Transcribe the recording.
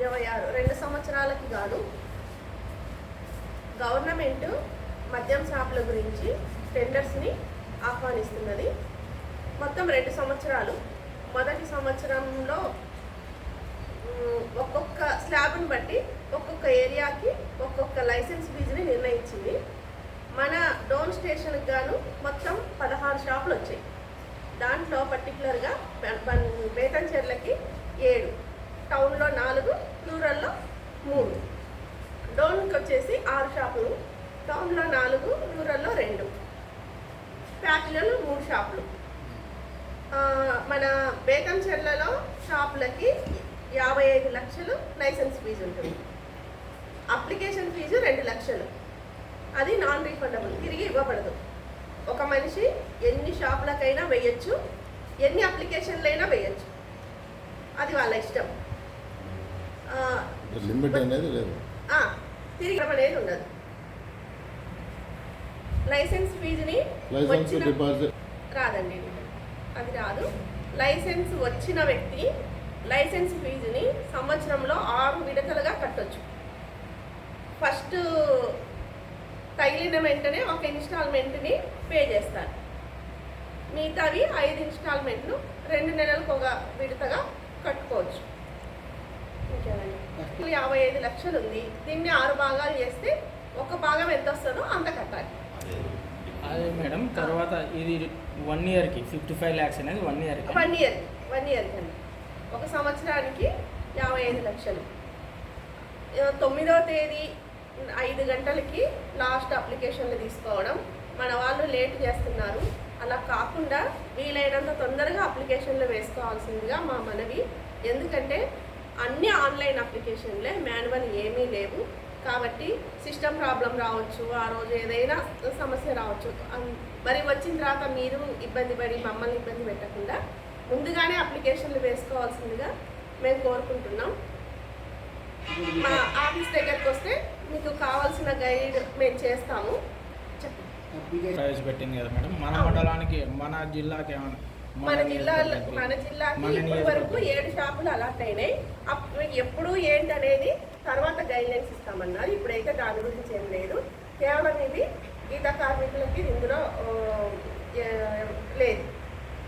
ఇరవై ఆరు రెండు సంవత్సరాలకి గాను గవర్నమెంట్ మద్యం షాపుల గురించి టెండర్స్ని ఆహ్వానిస్తున్నది. మొత్తం రెండు సంవత్సరాలు. మొదటి సంవత్సరంలో ఒక్కొక్క స్లాబ్ని బట్టి ఒక్కొక్క ఏరియాకి ఒక్కొక్క లైసెన్స్ ఫీజుని నిర్ణయించింది. మన డోన్ స్టేషన్కి గాను మొత్తం పదహారు షాపులు వచ్చాయి. దాంట్లో పర్టికులర్గా బేతంచెర్లకి ఏడు. టౌన్లో నాలుగు రూరల్లో మూడు. డౌన్కి వచ్చేసి ఆరు షాపులు టౌన్లో నాలుగు రూరల్లో రెండు. ప్యాట్లలో మూడు షాపులు. మన మన బేతంచెర్లలో షాపులకి యాభై ఐదు లక్షలు లైసెన్స్ ఫీజు ఉంటుంది. అప్లికేషన్ ఫీజు రెండు లక్షలు. అది నాన్ రీఫండబుల్ తిరిగి ఇవ్వబడదు. ఒక మనిషి ఎన్ని షాపులకైనా వేయచ్చు ఎన్ని అప్లికేషన్లైనా వేయచ్చు. అది వాళ్ళ ఇష్టం. లిమిట్ అనేది లేదు. తిరిగి అనేది ఉండదు. లైసెన్స్ ఫీజుని లైసెన్స్ డిపాజిట్ రాదండి. అది రాదు. లైసెన్స్ వచ్చిన వ్యక్తి లైసెన్స్ ఫీజుని సంవత్సరంలో ఆరు విడతలుగా కట్టొచ్చు. ఫస్ట్ తగిలిన వెంటనే ఒక ఇన్స్టాల్మెంట్ని పే చేస్తారు. మిగతావి ఐదు ఇన్స్టాల్మెంట్లు రెండు నెలలకు ఒక విడతగా కట్టుకోవచ్చు. ఇంకేమండి యాభై ఐదు లక్షలు ఉంది దీన్ని ఆరు భాగాలు చేస్తే ఒక భాగం ఎంత వస్తుందో అంత కట్టాలి. అదే. మేడం తర్వాత ఇది వన్ ఇయర్కి ఫిఫ్టీ ఫైవ్ ల్యాక్స్ అనేది వన్ ఇయర్కి వన్ ఇయర్ వన్ ఇయర్ కింద ఒక సంవత్సరానికి యాభై ఐదు లక్షలు. తొమ్మిదవ తేదీ ఐదు గంటలకి లాస్ట్ అప్లికేషన్లు తీసుకోవడం మన వాళ్ళు లేట్ చేస్తున్నారు. అలా కాకుండా వీలైనంత తొందరగా అప్లికేషన్లు వేసుకోవాల్సిందిగా మా మనవి. ఎందుకంటే అన్ని ఆన్లైన్ అప్లికేషన్లే మాన్యువల్ ఏమీ లేవు. కాబట్టి సిస్టమ్ ప్రాబ్లం రావచ్చు ఆ రోజు ఏదైనా సమస్య రావచ్చు. మరి వచ్చిన తర్వాత మీరు ఇబ్బంది పడి మమ్మల్ని ఇబ్బంది పెట్టకుండా ముందుగానే అప్లికేషన్లు వేసుకోవాల్సిందిగా మేము కోరుకుంటున్నాం. మా ఆఫీస్ దగ్గరకు వస్తే మీకు కావాల్సిన గైడ్ మేము చేస్తాము. చెప్పండి. ప్రైస్ పెట్టింది కదా మేడం? మన మండలానికి మన జిల్లాకి ఏమైనా మన జిల్లాలో? మన జిల్లాకి ఇప్పటి వరకు. ఏడు షాపులు అలాట్ అయినాయి అప్పుడు ఎప్పుడు ఏంటి అనేది తర్వాత గైడ్లైన్స్ ఇస్తామన్నారు ఇప్పుడైతే దాని గురించి ఏం లేదు కేవలం ఇది గీత కార్మికులకి ఇందులో లేదు